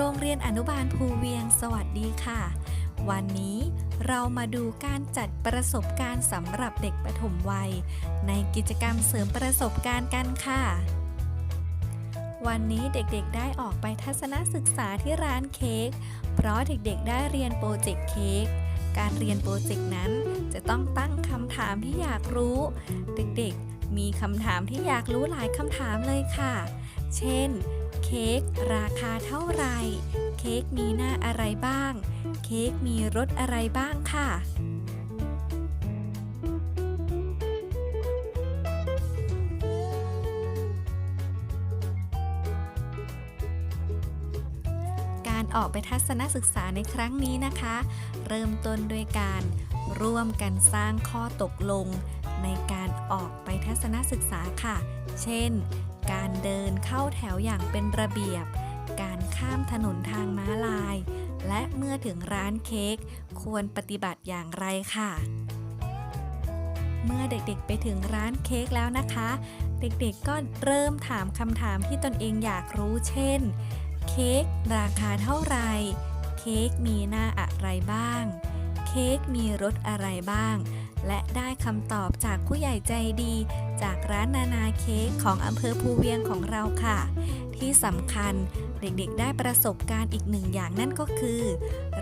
รงเรียนอนุบาลภูเวียงสวัสดีค่ะ วันนี้เรามาดูการจัดประสบการณ์สำหรับเด็กปฐมวัย ในกิจกรรมเสริมประสบการณ์กันค่ะ วันนี้เด็กๆได้ออกไปทัศนศึกษาที่ร้านเค้ก เพราะเด็กๆได้เรียนโปรเจกต์เค้กการเรียนโปรเจกต์นั้นจะต้องตั้งคำถามที่อยากรู้ เด็กๆ มีคำถามที่อยากรู้หลายคำถามเลยค่ะ เช่น ค้กราคาเท่าไหร่ เค้กมีหน้าอะไรบ้าง เค้กมีรสอะไรบ้างค่ะ การออกไปทัศนศึกษาในครั้งนี้นะคะ เริ่มต้นด้วยการ ร่วมกันสร้างข้อตกลง ในการออกไปทัศนศึกษาค่ะ เช่น การเดินเข้าแถวอย่างเป็นระเบียบ การข้ามถนนทางม้าลาย และเมื่อถึงร้านเค้กควรปฏิบัติอย่างไรค่ะ เมื่อเด็กๆไปถึงร้านเค้กแล้วนะคะ เด็กๆก็เริ่มถามคำถามที่ตนเองอยากรู้เช่น เค้กราคาเท่าไหร่ เค้กมีหน้าอะไรบ้าง เค้กมีรสอะไรบ้าง และได้คำตอบจากผู้ใหญ่ใจดี จากร้านนานาเค้กของอำเภอภูเวียงของเราค่ะ ที่สำคัญเด็กๆ ได้ประสบการณ์อีกหนึ่งอย่างนั่นก็คือ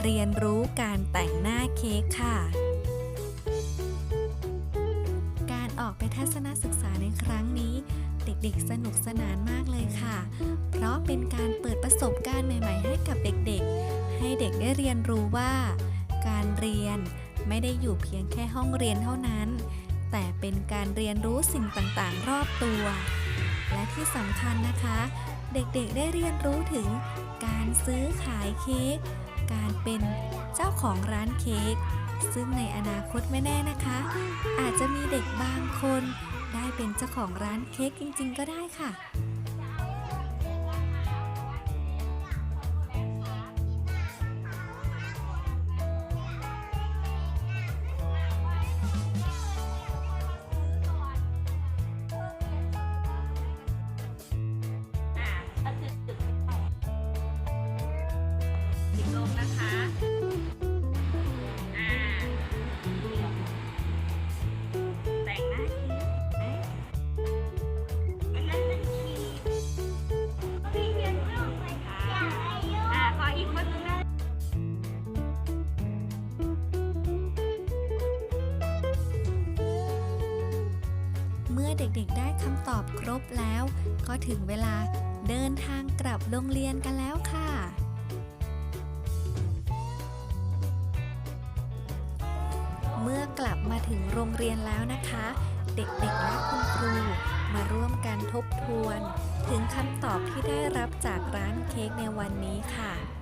เรียนรู้การแต่งหน้าเค้กค่ะการออกไปทัศนศึกษาในครั้งนี้ เด็กๆ สนุกสนานมากเลยค่ะ เพราะเป็นการเปิดประสบการณ์ใหม่ ๆ ให้กับเด็กๆ ให้เด็กได้เรียนรู้ว่า การเรียนไม่ได้อยู่เพียงแค่ห้องเรียนเท่านั้น แต่เป็นการเรียนรู้สิ่งต่างๆ รอบตัว และที่สำคัญนะคะ เด็กๆได้เรียนรู้ถึงการซื้อขายเค้ก การเป็นเจ้าของร้านเค้ก ซึ่งในอนาคตไม่แน่นะคะ อาจจะมีเด็กบางคน ได้เป็นเจ้าของร้านเค้กจริง ๆ ก็ได้ค่ะ มื่อเด็กๆได้คำตอบครบแล้ว ก็ถึงเวลาเดินทางกลับโรงเรียนกันแล้วค่ะ เมื่อกลับมาถึงโรงเรียนแล้วนะคะ เด็กๆและคุณครูมาร่วมกันทบทวน ถึงคำตอบที่ได้รับจากร้านเค้กในวันนี้ค่ะ